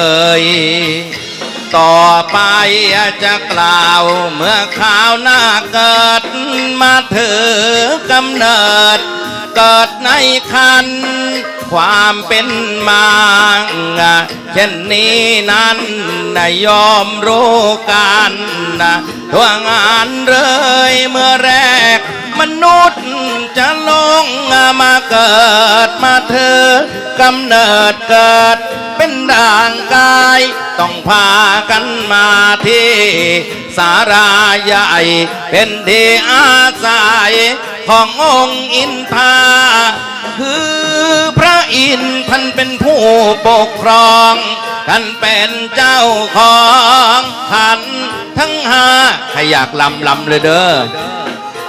เอ่ยต่อไปจะกล่าวเมื่อข่าวหน้าเกิดมาถือกำเนิด เกิดในคัน ความเป็นมาเช่นนี้นั้นนะยอมรู้กันนะทั่วงานเลยเมื่อแรก มนุษย์จะลงมาเกิดมาเธอกำเนิดเกิด เป็นด่างกาย ต้องพากันมาที่สาราใหญ่ เป็นที่อาศัยขององค์อินทาคือพระอินทร์ท่านเป็นผู้ปกครอง ท่านเป็นเจ้าของขันทั้งห้าใครอยากลำลำเลยเด้อ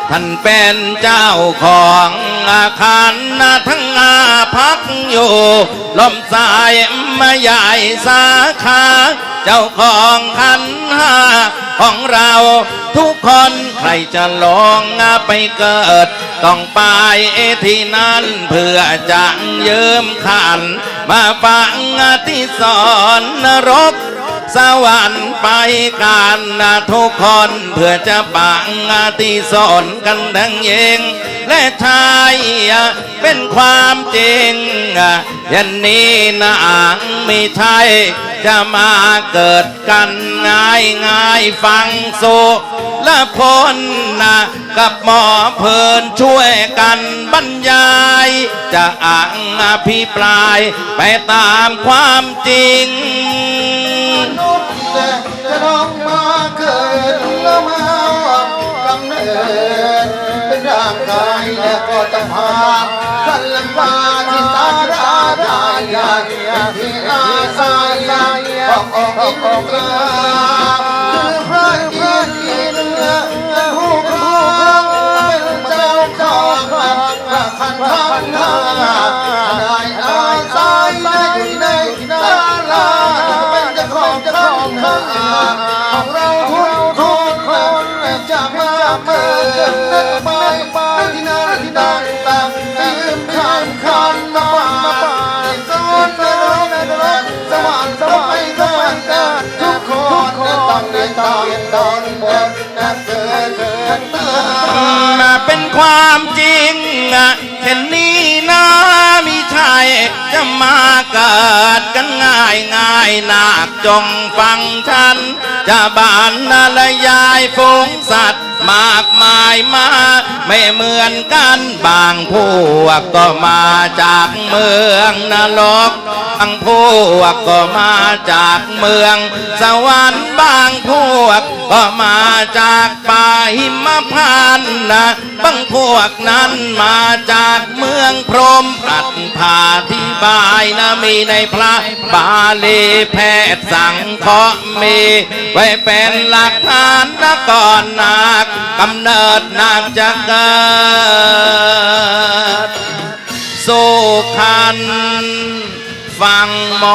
ท่านเป็นเจ้าของอาคารทั้งอา อยู่ลมสายมาใหญ่สาขา เจ้าของขันห้าของเราทุกคนใครจะลงไปเกิด ต้องไปที่นั่นเพื่อจะยืมขัน มาฟังที่สอนนรก สวรรค์ไปกันนะทุกคนเพื่อจะปังที่สอนกันทั้งเองและชายเป็นความจริงยันนี้นะอ่างไม่ใช่จะมาเกิดกันง่ายง่ายฟังสุและพลนะกับหมอเพลินช่วยกันบรรยาย จะอ่างอภิปรายไปตามความจริง จะลงมาเกิดแล้วมากำเนิดเป็นร่างกายแล้วก็จะพาสันลำบาที่สาราดายาที่อาศัยขององค์อินทราคือพระอินทร์ มาเกิดนั้นไปที่นั่นที่นั่นต่างยืมคำคันมาป่าสอนนรกนรกสวรรค์สวรรค์สวรรค์กันทุกคนต้องเรียนต้องเรียนตอนบนนักเกิดเกิดตายเป็นความจริงอะเช่นนี้นะมีชายจะมาเกิดกันง่ายง่ายๆนาคจงฟังฉัน จะบานนาลยายฝูงสัตว์มากมายมา ไม่เหมือนกันบางพวกก็มาจากเมืองนรกบางพวกก็มาจากเมือง สวรรค์บางพวกก็มาจากป่าหิมพานนะบางพวกนั้นมาจากเมืองพรหมอัตถาธิ บายนะมีในพระบาลีแพทย์สังเคราะห์มี ไว้เป็นหลักฐานนะก่อนนากกำเนิดนางจะเกิดสุขันฟังหมอ